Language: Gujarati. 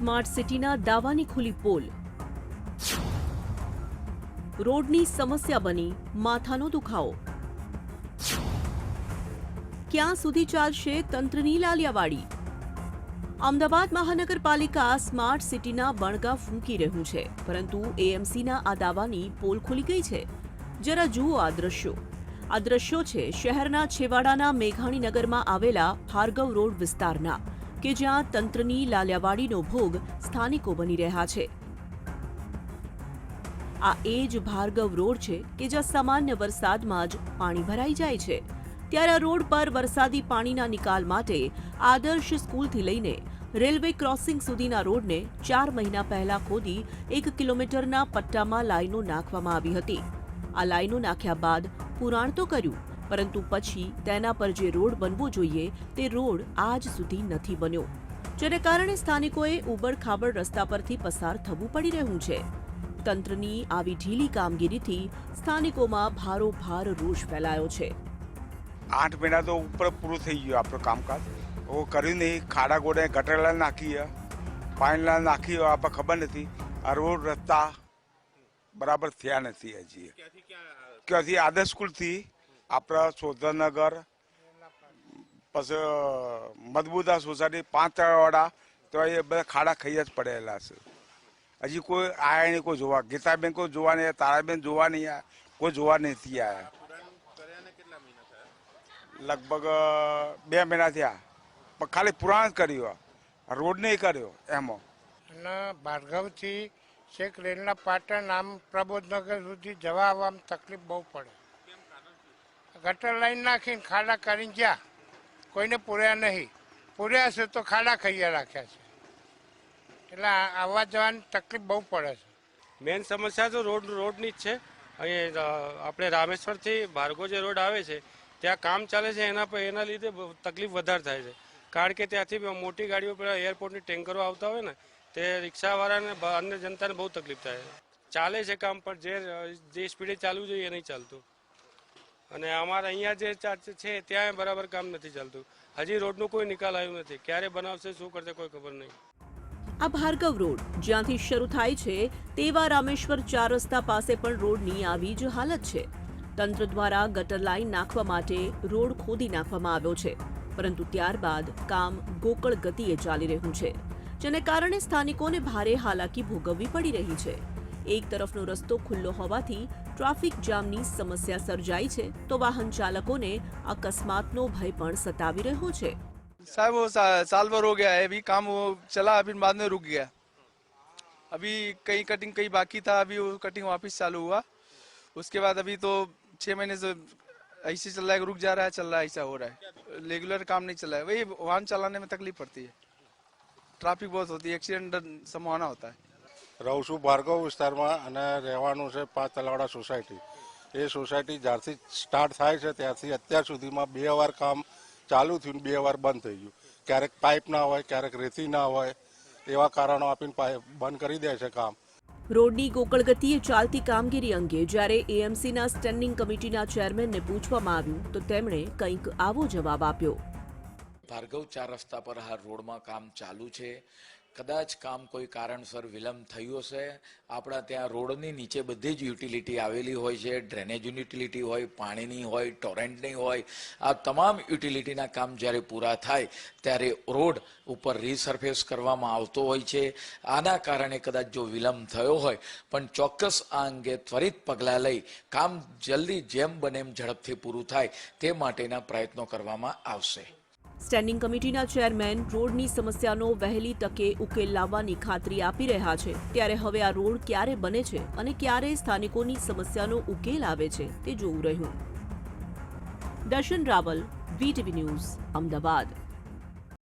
સ્માર્ટ સિટીના દાવાની ખુલી પોલ. રોડની સમસ્યા બની, માથાનો દુખાવો. ક્યાં સુધી ચાલશે તંત્રની લાલિયાવાડી? અમદાવાદ મહાનગરપાલિકા સ્માર્ટ સિટીના બણગા ફૂંકી રહ્યું છે, પરંતુ એએમસીના આ દાવાની પોલ ખુલી ગઈ છે. જરા જુઓ આ દ્રશ્યો. આ દ્રશ્યો છે શહેરના છેવાડાના મેઘાણીનગરમાં આવેલા ભાર્ગવ રોડ વિસ્તારના. કે જ્યાં તંત્રની લાલિયાવાડીનો ભોગ સ્થાનિકો બની રહ્યા છે. આ એ જ ભાર્ગવ રોડ છે કે જ્યાં સામાન્ય વરસાદમાં જ પાણી ભરાઈ જાય છે. ત્યારે આ રોડ પર વરસાદી પાણીના નિકાલ માટે આદર્શ સ્કૂલથી લઈને રેલવે ક્રોસિંગ સુધીના રોડને ચાર મહિના પહેલા ખોદી એક કિલોમીટરના પટ્ટામાં લાઈનો નાખવામાં આવી હતી. આ લાઈનો નાખ્યા બાદ પુરાણ તો કર્યું પરંતુ પછી તેના પર જે રોડ બનવો જોઈએ તે રોડ આજ સુધી નથી બન્યો. જેને કારણે સ્થાનિકોએ ઉબડ-ખાબડ રસ્તા પરથી પસાર થવું પડી રહ્યું છે. તંત્રની આવી ઢીલી કામગીરીથી સ્થાનિકોમાં ભારોભાર રોષ ફેલાયો છે. આઠ મહિના તો ઉપર પૂરું થઈ ગયું આપણું કામકાજ. ઓ કર્યું નહીં ખાડા ગોડે ગટરલા નાખી પાણીલા નાખી આપણે ખબર નથી. આ રોડ રસ્તા બરાબર થયા નથી હજી. ક્યાંથી આદર્શ સ્કૂલથી આપણા સોધનગર, પછી મજબૂતા સોસાયટી પાંચ વાળા તો એ બધા ખાડા ખાઈ જ પડેલા છે. હજી કોઈ આયા નહીં, કોઈ જોવા. ગીતાબેન કોઈ જોવા નહીં, તારાબેન જોવા નહીં આવ્યા કોઈ જોવા નથી આવ્યા લગભગ બે મહિના થયા. ખાલી પુરાણ કર્યું રોડ નહીં કર્યો એમાં. અને ભાર્ગવથી છેક રેલના પાટણ આમ પ્રબોધનગર સુધી જવા આવવામાં તકલીફ બહુ પડે. ગટર લાઈન નાખીને ખાડા કરીને ગયા. કોઈને પૂર્યા નહીં. પૂર્યા છે તો ખાડા ખૈયા રાખ્યા છે. એટલે આવવા જવાની તકલીફ બહુ પડે છે. મેન સમસ્યા તો રોડ, રોડની જ છે. અહીં આપણે રામેશ્વરથી ભાર્ગો જે રોડ આવે છે. ત્યાં કામ ચાલે છે, એના પર, એના લીધે તકલીફ વધારે થાય છે. કારણ કે ત્યાંથી મોટી ગાડીઓ પેલા એરપોર્ટની ટેન્કરો આવતા હોય ને, તે રિક્ષાવાળાને અન્ય જનતાને બહુ તકલીફ થાય છે. ચાલે છે કામ, પણ જે જે સ્પીડે ચાલવું જોઈએ એ નહીં ચાલતું. અને અમારા અહીંયા જે છે ત્યાં બરાબર કામ નથી ચાલતું. હજી રોડનો કોઈ નિકાલ આવ્યો નથી. ક્યારે બનાવશે, શું કરશે, કોઈ ખબર નહીં. આ ભાર્ગવ રોડ, જ્યાંથી શરૂ થાય છે, તેવા રામેશ્વર ચાર રસ્તા પાસે પણ રોડની આવી જ હાલત છે. તંત્ર દ્વારા ગટર લાઈન નાખવા માટે રોડ ખોદી નાખવામાં આવ્યો છે. પરંતુ ત્યારબાદ કામ ગોકળ ગતિએ ચાલી રહ્યું છે, જેને કારણે સ્થાનિકોને ભારે હાલાકી ભોગવવી પડી રહી છે. એક તરફનો રસ્તો ખુલ્લો હોવાથી ટ્રાફિક જામની સમસ્યા સર્જાઈ છે તો વાહન ચાલકોને અકસ્માતનો ભય પણ સતાવી રહ્યો છે साहब वो सा, साल भर हो गया है अभी काम वो चला अभी बाद में रुक गया अभी कहीं कटिंग कहीं बाकी था अभी वो कटिंग वापस चालू हुआ उसके बाद अभी तो छह महीने से ऐसे चल रहा है रुक जा रहा है चल रहा है ऐसा हो रहा है रेगुलर काम नहीं चल रहा है वही वाहन चलाने में तकलीफ पड़ती है ट्रैफिक बहुत होती है एक्सीडेंट संभावना होता है રહું છું ભાર્ગવ વિસ્તારમાં અને રહેવાનું છે પાંચ તલાવડા સોસાયટી. એ સોસાયટી જ્યારથી સ્ટાર્ટ થાય છે ત્યારથી અત્યાર સુધીમાં બે વાર કામ ચાલુ થયું બે વાર બંધ થઈ ગયું. ક્યારેક પાઇપ ના હોય ક્યારેક રેતી ના હોય એવા કારણો આપીને બંધ કરી દે છે કામ. રોડની ગોકળ ગતિએ ચાલતી કામગીરી અંગે જ્યારે એએમસીના સ્ટેન્ડિંગ કમિટીના ચેરમેનને પૂછવામાં આવ્યું તો તેમણે કંઈક આવો જવાબ આપ્યો. ભાર્ગવ ચાર રસ્તા પર હાલ રોડમાં કામ ચાલુ છે. કદાચ કામ કોઈ કારણસર વિલંબ થયું હશે. આપણા ત્યાં રોડની નીચે બધી જ યુટિલિટી આવેલી હોય છે. ડ્રેનેજ યુટિલિટી હોય, પાણીની હોય, ટોરેન્ટની હોય. આ તમામ યુટિલિટીના કામ જ્યારે પૂરા થાય, ત્યારે રોડ ઉપર રીસર્ફેસ કરવામાં આવતો હોય છે. આના કારણે કદાચ જો વિલંબ થયો હોય, પણ ચોક્કસ આ અંગે ત્વરિત પગલાં લઈ કામ જલ્દી જેમ બને એમ ઝડપથી પૂરું થાય તે માટેના પ્રયત્નો કરવામાં આવશે. સ્ટેન્ડિંગ કમિટીના ચેરમેન રોડની સમસ્યાનો વહેલી તકે ઉકેલ લાવવાની ખાતરી આપી રહ્યા છે. ત્યારે હવે આ રોડ ક્યારે બને છે અને ક્યારે સ્થાનિકોની સમસ્યાનો ઉકેલ આવે છે તે જોવું રહ્યું. દર્શન રાવલ વીટીવી ન્યૂઝ, અમદાવાદ.